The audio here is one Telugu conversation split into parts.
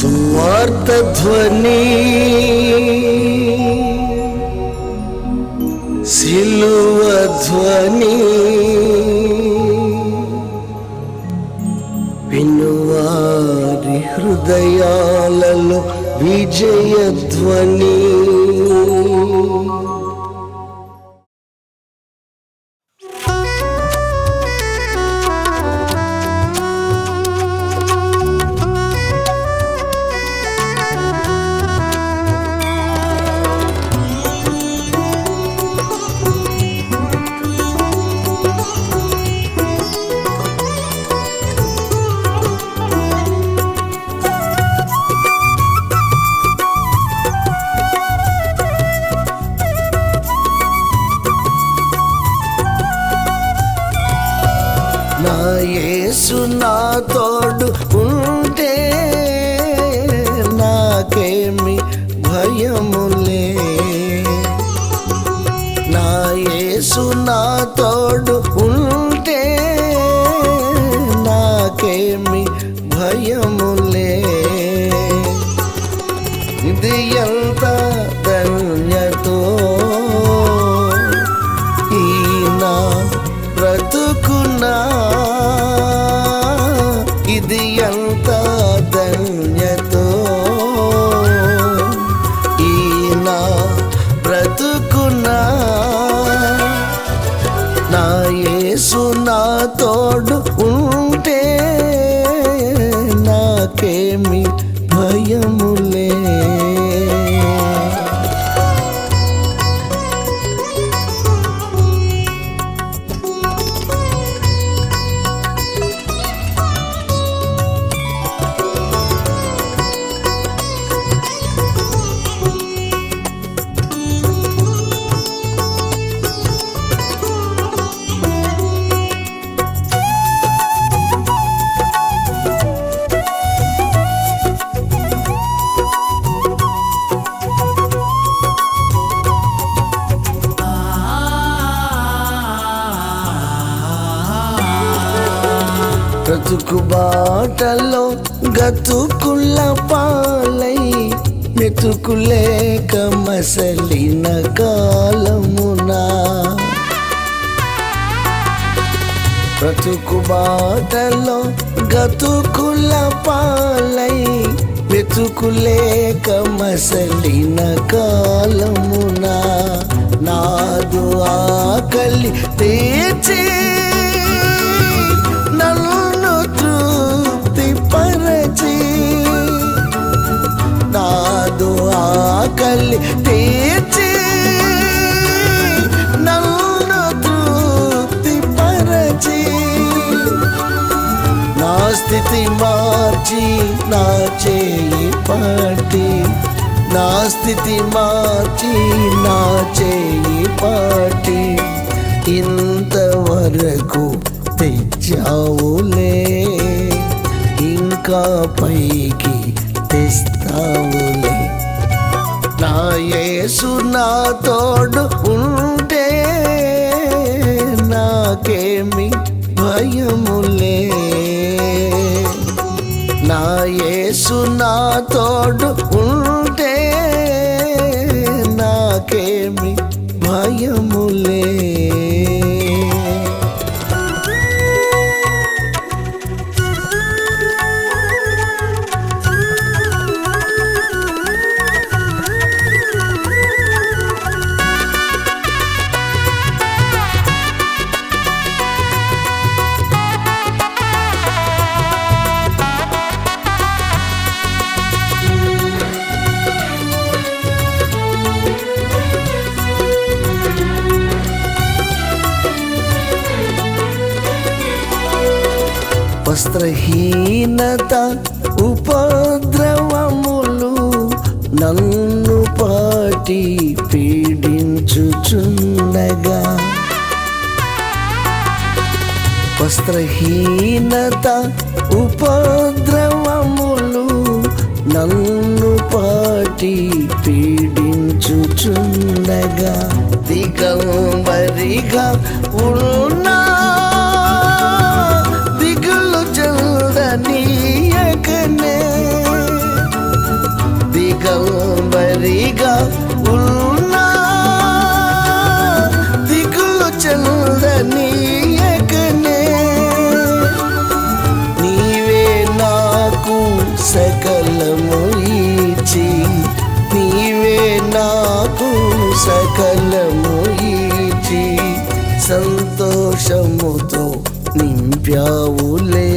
సువార్త ధ్వని సిలువ ధ్వని వినువారి హృదయాలలో విజయ మెతుకులేక మసలిన కాలమునా బ్రతుకు బాటలో గతుకుల పాలై వెతుకులేక మసలిన కాలమునా నాదు ఆకలి తీర్చే స్థితి మార్చి నా చేయి పాటి. నా స్థితి మార్చి నా చేయి పాటి. ఇంతవరకు తెచ్చావులే ఇంకా పైకి తెస్తావులే నా యేసు నా తోడు ఉంటే నాకేమి భయములే నా యేసు నా తోడు ఉంటే నాకేమి భయములే వస్త్రహీనత ఉపద్రవములు నన్ను పాటి పీడించుచుండగా. వస్త్రహీనత ఉపద్రవములు నన్ను పాటి పీడించుచుండగా. దిగంబరిగా ఉన్నా వారిగా ఉన్నా దిగులు చెందని ఎకనే నీవే నాకు సకలము ఇచ్చి నీవే నాకు సకలము ఇచ్చి సంతోషముతో నింప్యావులే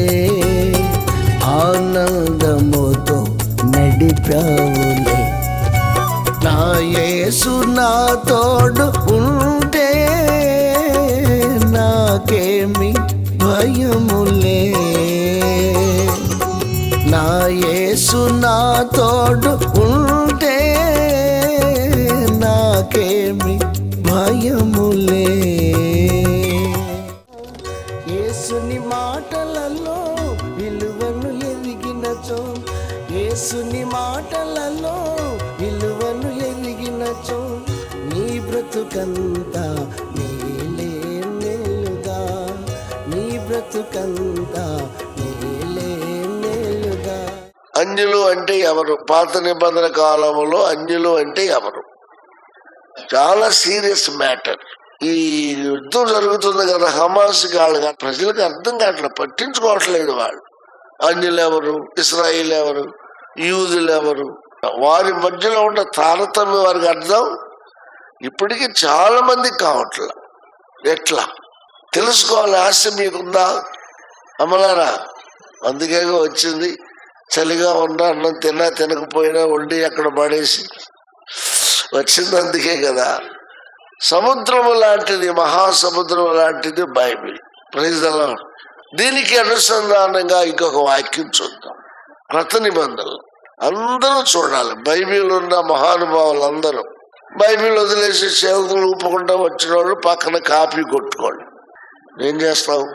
ఆనందముతో నడిపావు యేసు నా తోడు ఉంటే నాకేమి భయములే నా యేసు నా తోడు ఉంటే నాకేమి భయములే యేసుని మాటలలో విలువను ఎదిగినచో యేసుని మా బ్రతుకంతా మేలే నెలుగా నీ బ్రతుకంతా మేలే అంజులు అంటే ఎవరు? పాత నిబంధన కాలంలో అంజులు అంటే ఎవరు? చాలా సీరియస్ మ్యాటర్. ఈ యుద్ధం జరుగుతుంది కదా హమాస్ వాళ్ళు ప్రజలకు అర్థం కావట్లేదు పట్టించుకోవట్లేదు వాళ్ళు. అన్యులు ఎవరు? ఇస్రాయిల్ ఎవరు? యూదులు ఎవరు? వారి మధ్యలో ఉన్న తారతమ్యం వారికి అర్థం ఇప్పటికీ చాలా మంది కావట్లే. ఎట్లా? తెలుసుకోవాలి ఆశ మీకుందా? అమలారా అందుకే వచ్చింది. చలిగా ఉన్నా అన్నం తిన్నా తినకపోయినా వండి అక్కడ పడేసి వచ్చింది అందుకే కదా. సముద్రము లాంటిది మహాసముద్రం లాంటిది బైబిల్. ప్రజల దీనికి అనుసంధానంగా ఇంకొక వాక్యం చూద్దాం. క్రత నిబంధనలు. అందరూ చూడాలి. బైబిల్ ఉన్న మహానుభావులు అందరూ బైబిల్ వదిలేసి చేతులు ఊపకుండా వచ్చిన వాళ్ళు పక్కన కాపీ కొట్టుకోండి. ఏం చేస్తావు?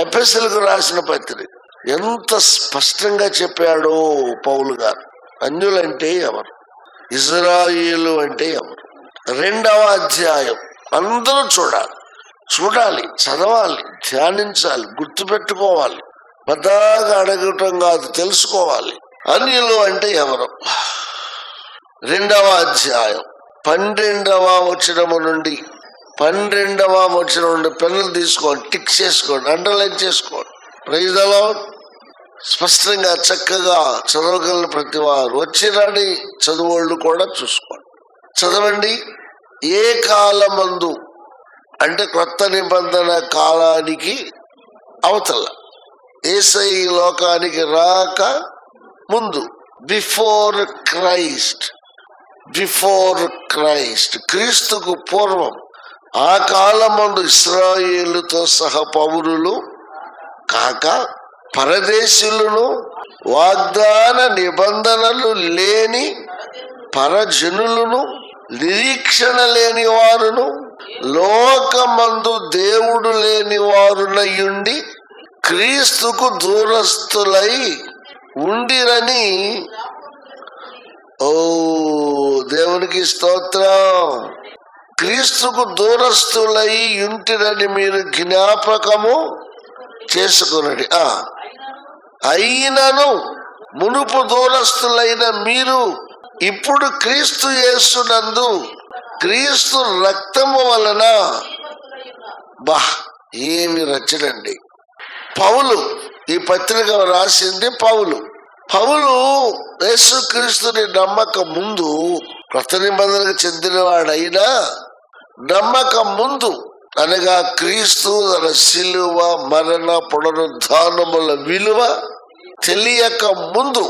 ఎపిఎస్ఎల్కు రాసిన పత్రిక. ఎంత స్పష్టంగా చెప్పాడో పౌలు గారు. అన్యులంటే ఎవరు? ఇజ్రాయిలు అంటే ఎవరు? రెండవ అధ్యాయం. అందరూ చూడాలి. చూడాలి చదవాలి ధ్యానించాలి గుర్తుపెట్టుకోవాలి. పెద్దగా అడగటం కాదు తెలుసుకోవాలి. అన్యులు అంటే ఎవరు? రెండవ అధ్యాయం. పన్నెండవ వచనము నుండి పన్నెండవ వచనం నుండి పెన్నులు తీసుకోండి టిక్ చేసుకోండి అండర్లైన్ చేసుకోండి. ప్రైజ్ అలా స్పష్టంగా చక్కగా చదవగలిగిన ప్రతి వారు వచ్చినాడి చదువుళ్ళు కూడా చూసుకోండి. చదవండి. ఏ కాలమందు అంటే కొత్త నిబంధన కాలానికి అవతల ఏసై లోకానికి రాక ముందు బిఫోర్ క్రైస్ట్ బిఫోర్ క్రైస్ట్ క్రీస్తుకు పూర్వం ఆ కాలమందు ఇస్రాయేలుతో సహా పౌరులు కాక పరదేశులను వాగ్దాన నిబంధనలు లేని పరజనులను నిరీక్షణ లేని వారును లోకమందు దేవుడు లేని వారునయుండి క్రీస్తుకు దూరస్తులై ఉండిరని ఓ దేవునికి స్తోత్రం. క్రీస్తుకు దూరస్తులై ఇంటినని మీరు జ్ఞాపకము చేసుకున్నది ఆ అయినను మునుపు దూరస్తులైన మీరు ఇప్పుడు క్రీస్తు యేసునందు క్రీస్తు రక్తము వలన బా ఏమి రచనండి. పౌలు ఈ పత్రిక రాసింది పౌలు. పౌలు యేసుక్రీస్తుని నమ్మక ముందు కృత నిబంధనకు చెందినవాడైనా నమ్మక ముందు అనగా క్రీస్తు తన శిలువ మరణ పునరుద్ధానముల విలువ తెలియక ముందు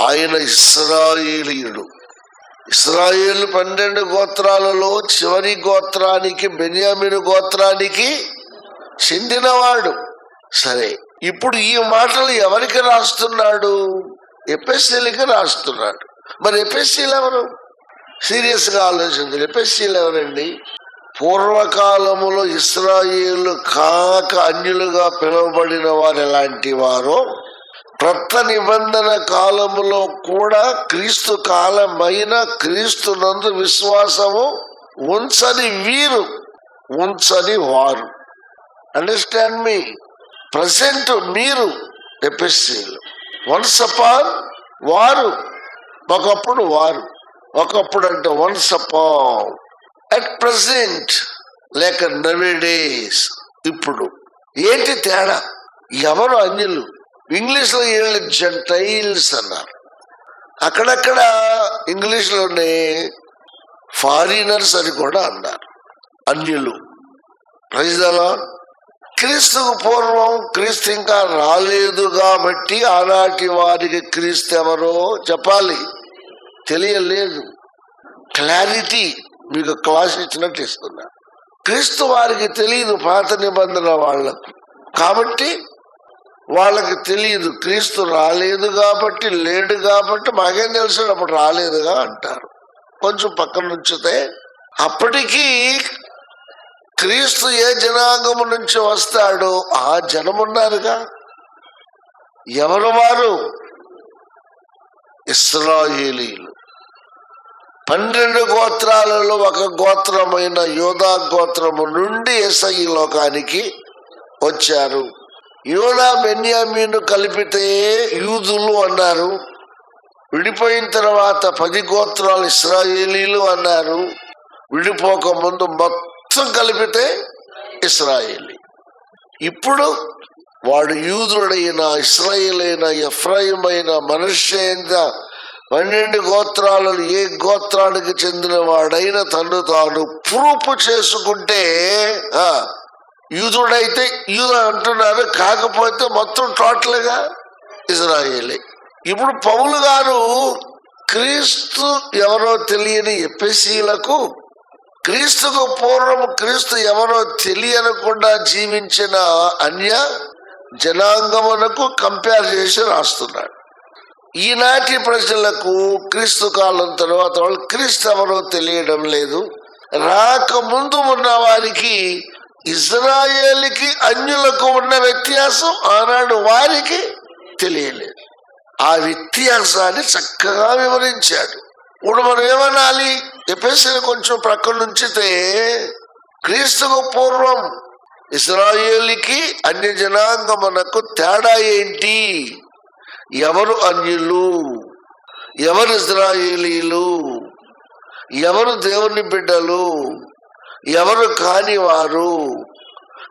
ఆయన ఇస్రాయేలీయుడు. ఇస్రాయేల్ పన్నెండు గోత్రాలలో చివరి గోత్రానికి బెన్యామిను గోత్రానికి చెందినవాడు. సరే ఇప్పుడు ఈ మాటలు ఎవరికి రాస్తున్నాడు? ఎపిఎస్సీలకి రాస్తున్నాడు. మరి ఎపిఎస్సీలు ఎవరు? సీరియస్గా ఆలోచించారు ఎపిఎస్సీలు ఎవరండి? పూర్వకాలములో ఇస్రాయేలు కాక అన్యులుగా పిలువబడిన వారు ఎలాంటి వారో క్రొత్త నిబంధన కాలములో కూడా క్రీస్తు కాలమైన క్రీస్తు నందు విశ్వాసము ఉంచని వీరు ఉంచని వారు. అండర్స్టాండ్ మీ ప్రజెంట్ మీరు ఎపిస్సీలు వన్స్ అపాన్ వారు ఒకప్పుడు వారు. ఒకప్పుడు అంటే వన్స్ అపాన్ అట్ ప్రజెంట్ లేక నవేడేస్ ఇప్పుడు. ఏంటి తేడా? ఎవరు అన్యులు ఇంగ్లీష్లో వీళ్ళు జంటైల్స్ అన్నారు. అక్కడక్కడ ఇంగ్లీష్లోనే ఫారినర్స్ అని కూడా అన్నారు. అన్యులు ప్రజలలో క్రీస్తుకు పూర్వం క్రీస్తు ఇంకా రాలేదు కాబట్టి ఆనాటి వారికి క్రీస్తు ఎవరో చెప్పాలి. తెలియలేదు. క్లారిటీ మీకు క్లాస్ ఇచ్చినట్టు ఇస్తున్నా. క్రీస్తు వారికి తెలియదు పాత నిబంధన వాళ్ళకు కాబట్టి వాళ్ళకి తెలియదు క్రీస్తు రాలేదు కాబట్టి లేడు కాబట్టి మాకేం తెలుసు అప్పుడు రాలేదుగా అంటారు. కొంచెం పక్కన ఉంచితే అప్పటికీ క్రీస్తు ఏ జనాంగము నుంచి వస్తాడో ఆ జనమున్నారుగా. ఎవరు వారు? ఇస్రాయేలీలు. పన్నెండు గోత్రాలలో ఒక గోత్రమైన యోధా గోత్రము నుండి ఎసై లోకానికి వచ్చారు. యోధా బెన్యామీను కలిపితే యూదులు అన్నారు. విడిపోయిన తర్వాత పది గోత్రాలు ఇస్రాయేలీలు అన్నారు. విడిపోక ముందు మొత్తం కలిపితే ఇస్రాయేలీ. ఇప్పుడు వాడు యూదుడైన ఇస్రాయేలైన ఎఫ్రాయిమైన మనుష్యైన పన్నెండు గోత్రాలను ఏ గోత్రానికి చెందిన వాడైన తను తాను ప్రూఫ్ చేసుకుంటే యూదుడైతే యూదు అంటున్నారు కాకపోతే మొత్తం టోటల్గా ఇజ్రాయేలే. ఇప్పుడు పౌలు గారు క్రీస్తు ఎవరో తెలియని ఎపిసీలకు క్రీస్తుకు పూర్వం క్రీస్తు ఎవరో తెలియనకుండా జీవించిన అన్య జనాంగమునకు కంపేర్ చేసి రాస్తున్నాడు. ఈనాటి ప్రజలకు క్రీస్తు కాలం తర్వాత వాళ్ళు క్రీస్తు ఎవరో తెలియడం లేదు. రాకముందు ఉన్న వారికి ఇజ్రాయేల్కి అన్యులకు ఉన్న వ్యత్యాసం ఆనాడు వారికి తెలియలేదు. ఆ వ్యత్యాసాన్ని చక్కగా వివరించాడు. ఇప్పుడు మనం ఏమనాలి? ఎపిసిని కొంచెం ప్రక్కన ఉంచితే క్రీస్తుకు పూర్వం ఇస్రాయేలీకి అన్య జనాంగమునకు తేడా ఏంటి? ఎవరు అన్యులు? ఎవరు ఇజ్రాయేలీలు ఎవరు దేవుని బిడ్డలు? ఎవరు కాని వారు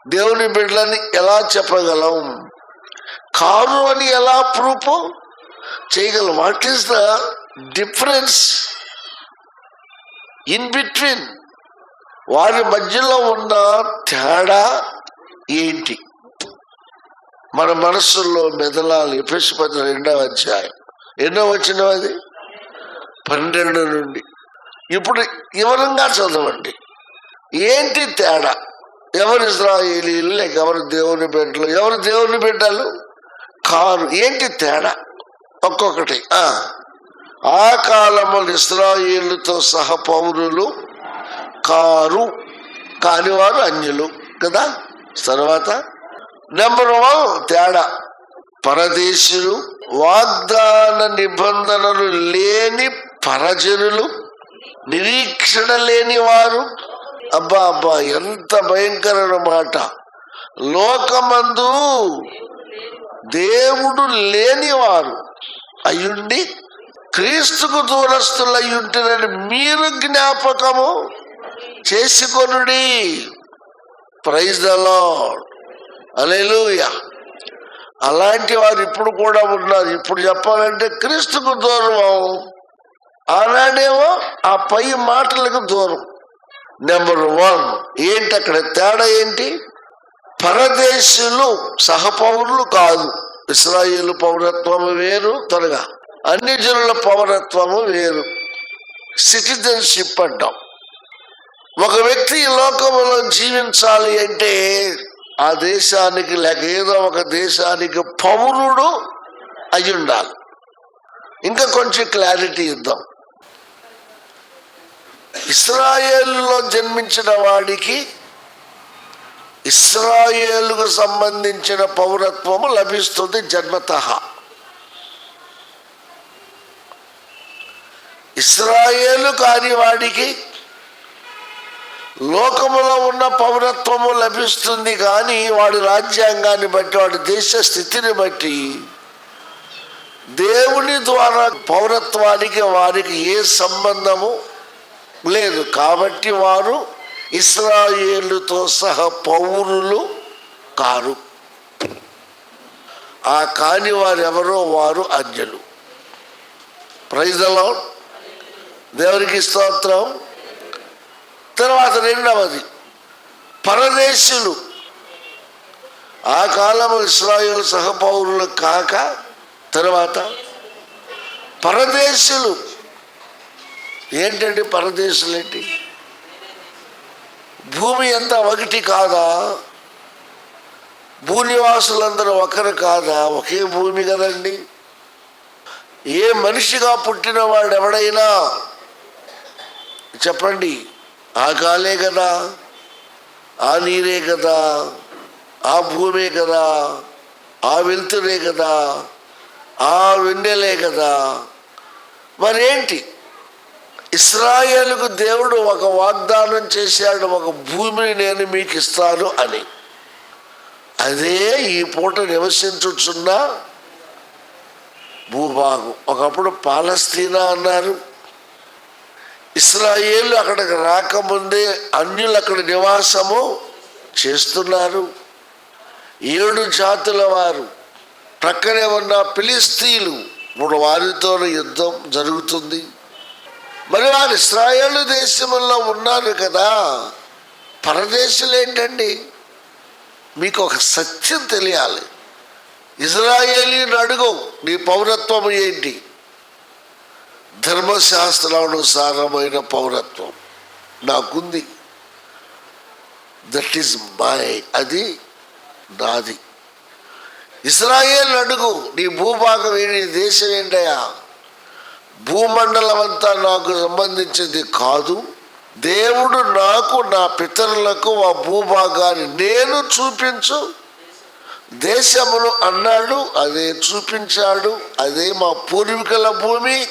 దేవుని బిడ్డలని ఎలా చెప్పగలం? కారు అని ఎలా ప్రూఫ్ చేయగలం? What is the difference? In between. వారి మధ్యలో ఉన్న తేడా ఏంటి? మన మనస్సుల్లో మెదలాలి ఎఫెసిపతి రెండవ అధ్యాయం. ఎన్నో వచ్చినవి అది? పన్నెండు నుండి. ఇప్పుడు వివరంగా చదవండి. ఏంటి తేడా? ఎవరు ఇజ్రాయేలీలు? లేక ఎవరు దేవుని బిడ్డలు? ఎవరు దేవుని బిడ్డలు? కారు. ఏంటి తేడా? ఒక్కొక్కటి. ఆ కాలములు ఇస్రాయిలతో సహ పౌరులు కారు కానివారు అన్యులు కదా? తర్వాత నెంబర్ వన్ తేడా. పరదేశులు వాగ్దాన నిబంధనలు లేని పరజనులు నిరీక్షణ లేని వారు. అబ్బా అబ్బా ఎంత భయంకరమైన మాట. లోకమందు దేవుడు లేనివారు అయ్యుండి క్రీస్తుకు దూరస్తులయ్యుంటారని మీరు జ్ఞాపకము చేసుకొనుడి. ప్రైజ్ దలో అలేలుయా అలాంటి వారు ఇప్పుడు కూడా ఉన్నారు. ఇప్పుడు చెప్పాలంటే క్రీస్తుకు దూరం ఆనాడేమో ఆ పై మాటలకు దూరం. నెంబర్ వన్ ఏంటి అక్కడ తేడా ఏంటి? పరదేశులు సహపౌరులు కాదు. ఇస్రాయేలు పౌరత్వం వేరు త్వరగా. అన్ని జనుల పౌరత్వము వేరు. సిటిజన్షిప్ అంటాం ఒక వ్యక్తి ఈ లోకంలో జీవించాలి అంటే ఆ దేశానికి లేక ఏదో ఒక దేశానికి పౌరుడు అయి ఉండాలి ఇంకా కొంచెం క్లారిటీ ఇద్దాం. ఇస్రాయేల్లో జన్మించిన వాడికి ఇస్రాయేలుకు సంబంధించిన పౌరత్వము లభిస్తుంది జన్మత ఇస్రాయేలు కాని వాడికి లోకములో ఉన్న పౌరత్వము లభిస్తుంది కానీ వాడి రాజ్యాంగాన్ని బట్టి వాడి దేశ స్థితిని బట్టి దేవుని ద్వారా పౌరత్వానికి వారికి ఏ సంబంధము లేదు. కాబట్టి వారు ఇస్రాయేలుతో సహా పౌరులు కారు. ఆ కాని వారు ఎవరో వారు అంజలు ప్రైజలో దేవునికి స్తోత్రం. తర్వాత రెండవది పరదేశులు. ఆ కాలము ఇస్రాయుల సహపౌరులు కాక తర్వాత పరదేశులు. ఏంటండి పరదేశులు ఏంటి భూమి అంతా ఒకటి కాదా? భూనివాసులందరూ ఒకరు కాదా? ఒకే భూమి కదండి. ఏ మనిషిగా పుట్టిన వాడు ఎవడైనా చెప్పండి. ఆ కాలే కదా ఆ నీరే కదా ఆ భూమే కదా ఆ వెలుతురే కదా ఆ వెన్నెలే కదా. మరేంటి? ఇస్రాయేల్కు దేవుడు ఒక వాగ్దానం చేశాడు ఒక భూమిని నేను మీకు ఇస్తాను అని. అదే ఈ పూట నివసించుచున్న భూభాగం. ఒకప్పుడు పాలస్తీనా అన్నారు. ఇస్రాయేళ్ళు అక్కడికి రాకముందే అన్యులు అక్కడ నివాసము చేస్తున్నారు. ఏడు జాతుల వారు. ప్రక్కనే ఉన్న పిలిస్తీలు మూడు వారితో యుద్ధం జరుగుతుంది. మరి వారు ఇస్రాయేల్ దేశంలో ఉన్నారు కదా. పరదేశులు ఏంటండి? మీకు ఒక సత్యం తెలియాలి. ఇజ్రాయేలీని అడుగు నీ పౌరత్వం ఏంటి? ధర్మశాస్త్రానుసారమైన పౌరత్వం నాకుంది. దట్ ఈజ్ మై అది నాది. ఇస్రాయేల్ అడుగు నీ భూభాగం ఏంటి నీ దేశం ఏంటయా భూమండలం అంతా నాకు సంబంధించింది కాదు. దేవుడు నాకు నా పితరులకు ఆ భూభాగాన్ని నేను చూపించు. దేశమును అన్నాడు అదే చూపించాడు అదే మా పూర్వీకుల భూమి.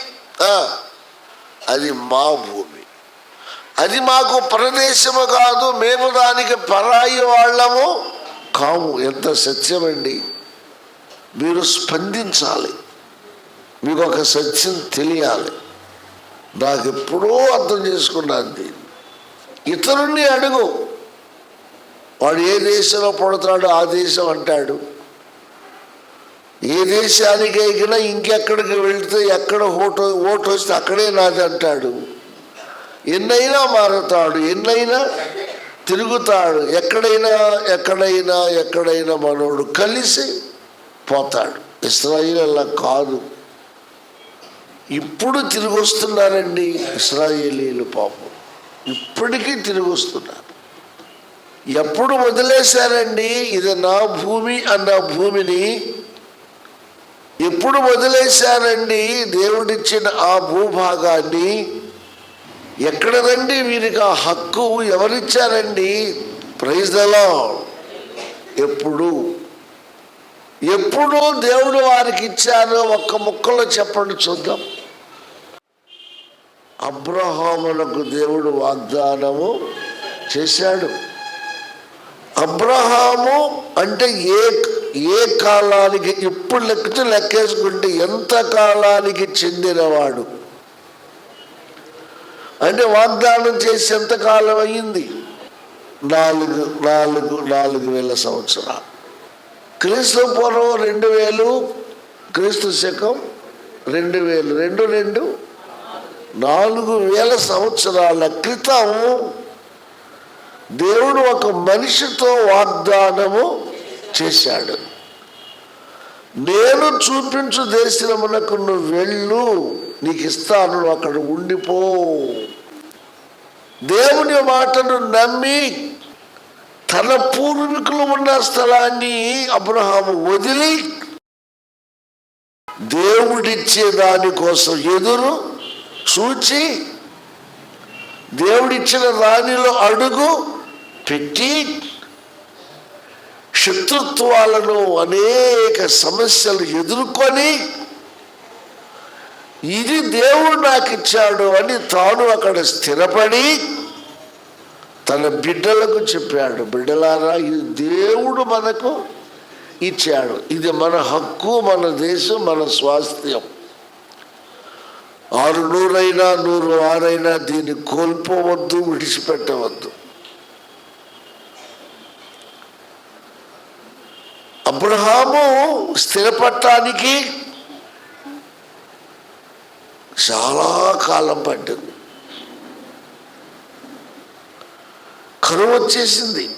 అది మా భూమి. అది మాకు ప్రదేశము కాదు మేము దానికి పరాయి వాళ్ళము కాము. ఎంత సత్యమండి. మీరు స్పందించాలి. మీకు ఒక సత్యం తెలియాలి. నాకు ఎప్పుడో అర్థం చేసుకున్నాను దీన్ని ఇతరుణ్ణి అడుగు. వాడు ఏ దేశంలో పుడతాడో ఆ దేశం అంటాడు. ఏ దేశానికి అయినా ఇంకెక్కడికి వెళ్తే ఎక్కడ ఓటు ఓటు వస్తే అక్కడే నాది అంటాడు. ఎన్నైనా మారుతాడు ఎన్నైనా తిరుగుతాడు ఎక్కడైనా ఎక్కడైనా ఎక్కడైనా మనోడు కలిసి పోతాడు. ఇస్రాయిల్ అలా కాదు. ఇప్పుడు తిరిగి వస్తున్నారండి ఇస్రాయేలీలు పాపం. ఇప్పటికీ తిరిగి వస్తున్నారు ఎప్పుడు వదిలేశారండి? ఇది నా భూమి అన్న భూమిని ఎప్పుడు వదిలేశారండి దేవుడిచ్చిన ఆ భూభాగాన్ని? ఎక్కడదండి వీరికి ఆ హక్కు? ఎవరిచ్చారండి? ప్రైజ్లలో ఎప్పుడు? ఎప్పుడు దేవుడు వారికి ఇచ్చారో ఒక్క ముక్కలో చెప్పండి చూద్దాం. అబ్రహాములకు దేవుడు వాగ్దానము చేశాడు. అబ్రహాము అంటే ఏ ఏ కాలానికి ఇప్పుడు లెక్క లెక్కేసుకుంటే ఎంత కాలానికి చెందినవాడు? అంటే వాగ్దానం చేసి ఎంత కాలం అయ్యింది? నాలుగు నాలుగు నాలుగు వేల సంవత్సరాలు. క్రీస్తు పూర్వం రెండు వేలు క్రీస్తు శకం రెండు వేలు రెండు రెండు నాలుగు వేల సంవత్సరాల క్రితం దేవుడు ఒక మనిషితో వాగ్దానము చేశాడు. నేను చూపించు దేశమునకు నువ్వు వెళ్ళు నీకు ఇస్తాను అక్కడ ఉండిపో. దేవుని మాటను నమ్మి తన పూర్వీకులు ఉన్న స్థలాన్ని అబ్రహాము వదిలి దేవుడిచ్చే దానికోసం ఎదురు చూచి దేవుడిచ్చిన దానిలో అడుగు పెట్టి శత్రుత్వాలను అనేక సమస్యలు ఎదుర్కొని ఇది దేవుడు నాకు ఇచ్చాడు అని తాను అక్కడ స్థిరపడి తన బిడ్డలకు చెప్పాడు బిడ్డలారా ఇది దేవుడు మనకు ఇచ్చాడు. ఇది మన హక్కు మన దేశం మన స్వాస్థ్యం. ఆరు నూరైనా నూరు ఆరైనా దీన్ని కోల్పోవద్దు విడిచిపెట్టవద్దు. అబ్రహాము స్థిరపడటానికి చాలా కాలం పట్టింది. కరువు వచ్చేసింది.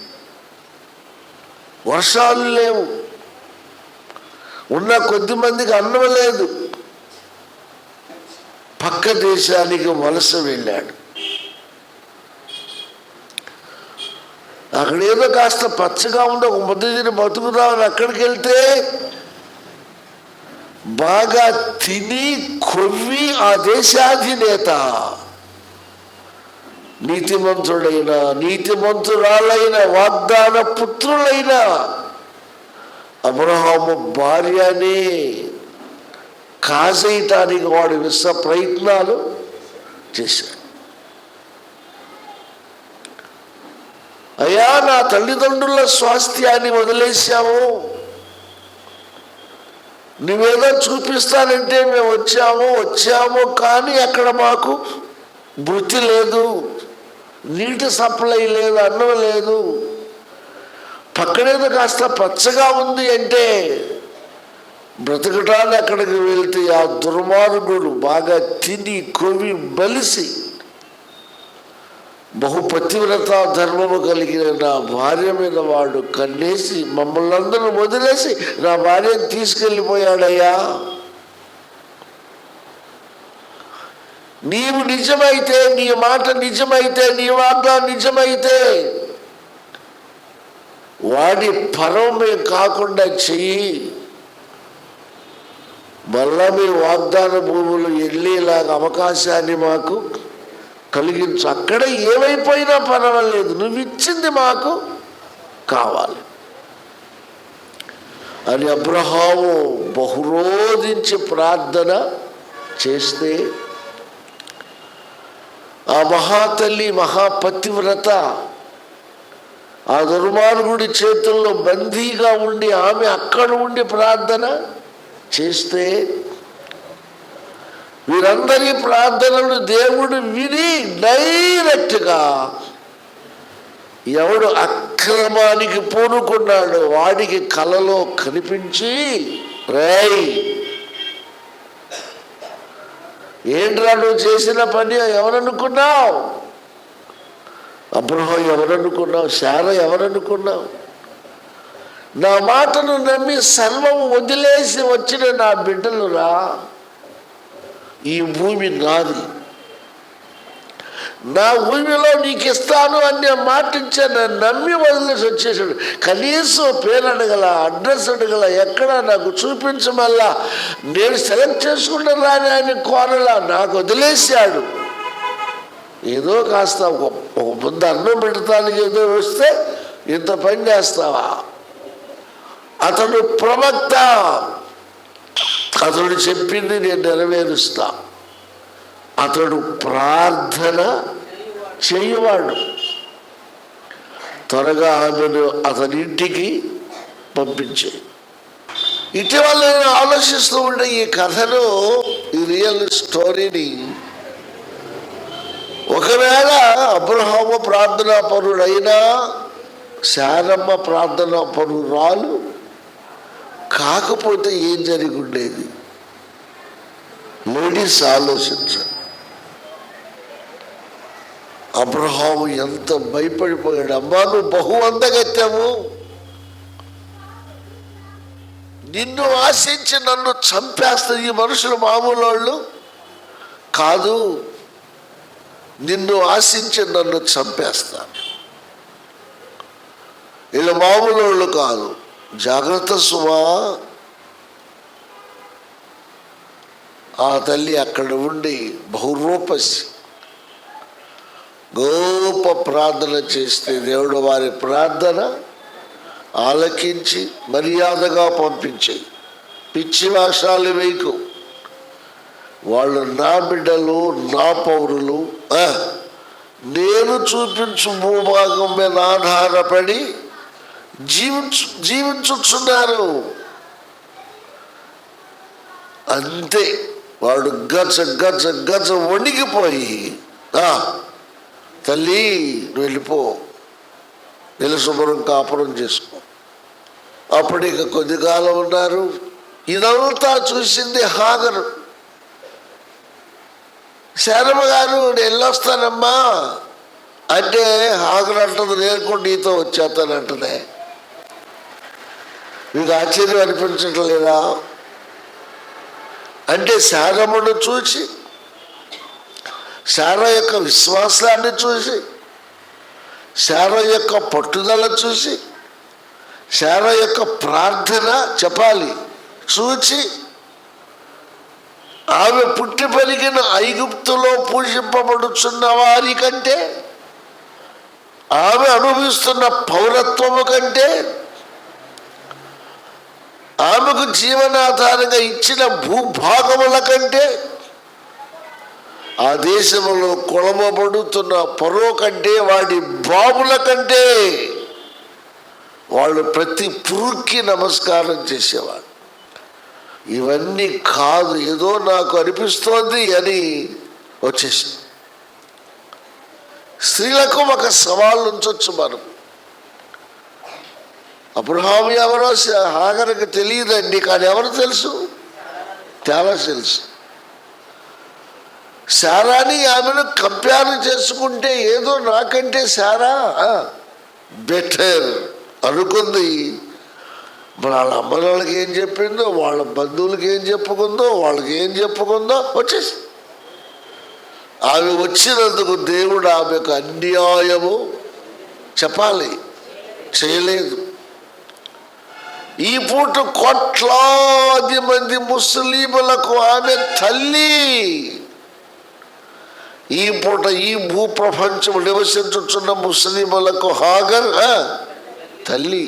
వర్షాలు లేవు. ఉన్న కొద్ది మందికి అన్నం లేదు. పక్క దేశానికి వలస వెళ్ళాడు. అక్కడ ఏదో కాస్త పచ్చగా ఉండి ఒక ముద్ద తిని బతుకుదామని అక్కడికి వెళ్తే బాగా తిని కొవ్వి ఆ దేశాధినేత. నీతిమంతుడైన నీతిమంతురాలైన వాగ్దాన పుత్రులైన. అబ్రహాము భార్యనే. కాజేయటానికి వాడు విశ్వ ప్రయత్నాలు చేశాడు. అయ్యా నా తల్లిదండ్రుల స్వాస్థ్యాన్ని వదిలేశాము నువ్వేదో చూపిస్తానంటే మేము వచ్చాము వచ్చాము కానీ అక్కడ మాకు వృత్తి లేదు. నీటి సప్లై లేదు అన్నం లేదు. పక్కనేదో కాస్త పచ్చగా ఉంది అంటే బ్రతకటాన్ని అక్కడికి వెళ్తే ఆ దుర్మార్గుడు బాగా తిని కొవి బలిసి బహుపతివ్రత ధర్మము కలిగిన నా భార్య మీద వాడు కన్నేసి మమ్మల్ని అందరూ వదిలేసి నా భార్యను తీసుకెళ్ళిపోయాడయ్యా. నీవు నిజమైతే నీ మాట నిజమైతే నీ వాగ్దా నిజమైతే వాడి పరమే కాకుండా చెయ్యి. మళ్ళా మీ వాగ్దాన భూములు వెళ్ళేలాగా అవకాశాన్ని మాకు కలిగించు. అక్కడ ఏమైపోయినా పర్వాలేదు. నువ్వు ఇచ్చింది మాకు కావాలి. అని అబ్రహాము బహురోధించి ప్రార్థన చేస్తే ఆ మహాతల్లి మహాపతివ్రత ఆ దుర్మార్గుడి చేతుల్లో బందీగా ఉండి ఆమె అక్కడ ఉండి ప్రార్థన చేస్తే వీరందరి ప్రార్థనలు దేవుడు విని డైరెక్ట్గా ఎవడు అక్రమానికి పూనుకున్నాడు వాడికి కలలో కనిపించి రేయ్! ఏంట్రా నువ్వు చేసిన పని? ఎవరనుకున్నావు? అబ్రహం ఎవరనుకున్నావు? శార ఎవరనుకున్నావు? నా మాటను నమ్మి సర్వం వదిలేసి వచ్చిన నా బిడ్డలురా. ఈ భూమి నాది. నా భూమిలో నీకు ఇస్తాను అని మాట ఇచ్చాను నమ్మి వదిలేసి వచ్చేసాడు. కనీసం పేరు అడగల అడ్రస్ అడగల ఎక్కడ నాకు చూపించమల్లా నేను సెలెక్ట్ చేసుకుంటాను అని ఆయన కోరలా నాకు వదిలేశాడు. ఏదో కాస్త ఒక ఒక ముందు అన్నం పెడతానికి ఏదో వస్తే ఇంత పని చేస్తావా? అతడు ప్రవక్త. అతడు చెప్పింది నేను నెరవేరుస్తా. అతడు ప్రార్థన చేయవాడు. త్వరగా ఆమెను అతని ఇంటికి పంపించే. ఇటీవల నేను ఆలోచిస్తూ ఉండే ఈ కథను ఈ రియల్ స్టోరీని ఒకవేళ అబ్రహాము ప్రార్థనా పరుడైనా శారమ్మ ప్రార్థనా పరురాలు కాకపోతే ఏం జరిగి ఉండేది లేడీస్ ఆలోచించండి అబ్రహాము ఎంత భయపడిపోయాడు. అమ్మా నువ్వు బహు అందగత్యావు నిన్ను ఆశించి నన్ను చంపేస్తుంది ఈ మనుషులు మామూలు వాళ్ళు కాదు నిన్ను ఆశించి నన్ను చంపేస్తాను వీళ్ళు మామూలు వాళ్ళు కాదు. జాగ్రత్త సుమా. ఆ తల్లి అక్కడ ఉండి బహురూపసి గొప్ప ప్రార్థన చేస్తే దేవుడు వారి ప్రార్థన ఆలకించి మర్యాదగా పంపించే. పిచ్చి వేషాలు వేయకు. వాళ్ళు నా బిడ్డలు నా పౌరులు నేను చూపించు భూభాగం మీద ఆధారపడి జీవించు జీవించుచున్నారు. అంతే. వాడు గజ గజ గజ వణికిపోయి తల్లి నువ్వు వెళ్ళిపో. వెళ్ళి శుభ్రం కాపురం చేసుకో. అప్పుడు ఇక కొద్ది కాలం ఉన్నారు. ఇదంతా చూసింది హాగరు. శారమ్మ గారు నేను వెళ్ళొస్తానమ్మా. అంటే హాగర్ అంటది నేను కూడా నీతో మీకు ఆశ్చర్యం అనిపించటం లేదా? అంటే శారమును చూసి శార యొక్క విశ్వాసాన్ని చూసి శార యొక్క పట్టుదల చూసి శార యొక్క ప్రార్థన చెప్పాలి. చూచి ఆమె పుట్టి పెరిగిన ఐగుప్తులో పూజింపబడుచున్న వారి కంటే ఆమె అనుభవిస్తున్న పౌరత్వము కంటే ఆమెకు జీవనాధారంగా ఇచ్చిన భూభాగముల కంటే ఆ దేశంలో కొలమబడుతున్న పరో కంటే వాడి బాబుల కంటే వాళ్ళు ప్రతి పురుక్కి నమస్కారం చేసేవాడు ఇవన్నీ కాదు ఏదో నాకు అనిపిస్తోంది అని వచ్చేసి స్త్రీలకు ఒక సవాల్ ఉంచవచ్చు మనం. అబ్రహాం ఎవరో హాగరకు తెలియదండి కానీ ఎవరు తెలుసు? చాలా తెలుసు. శారాని ఆమెను కంపేర్ చేసుకుంటే ఏదో నాకంటే శారా? బెటర్ అనుకుంది. వాళ్ళ అమ్మ వాళ్ళకి ఏం చెప్పిందో వాళ్ళ బంధువులకి ఏం చెప్పుకుందో వాళ్ళకి ఏం చెప్పుకుందో వచ్చేసి ఆమె వచ్చినందుకు దేవుడు ఆమెకు అన్యాయము చెప్పాలి. చేయలేదు. ఈ పూట కోట్లాది మంది ముస్లింలకు ఆమె తల్లి. ఈ పూట ఈ భూప్రపంచం నివసించుచున్న ముస్లింలకు హాగర్ తల్లి.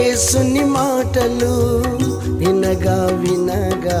ఏసుని మాటలు వినగా వినగా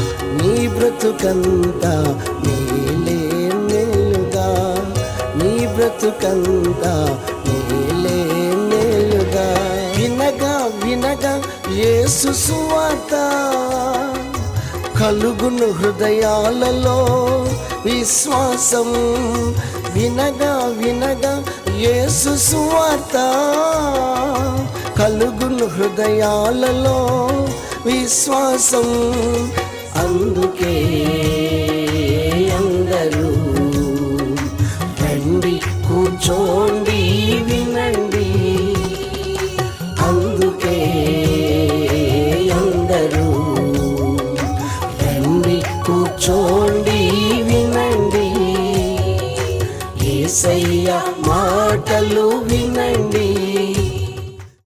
బ్రతుకంతా నీలే నెలుగా నీ బ్రతుకంతా నీలే నెలుగా వినగా వినగా యేసు సువాత కలుగును హృదయాలలో విశ్వాసం. వినగా వినగా యేసు సువార్త కలుగును హృదయాలలో విశ్వాసం. అందుకే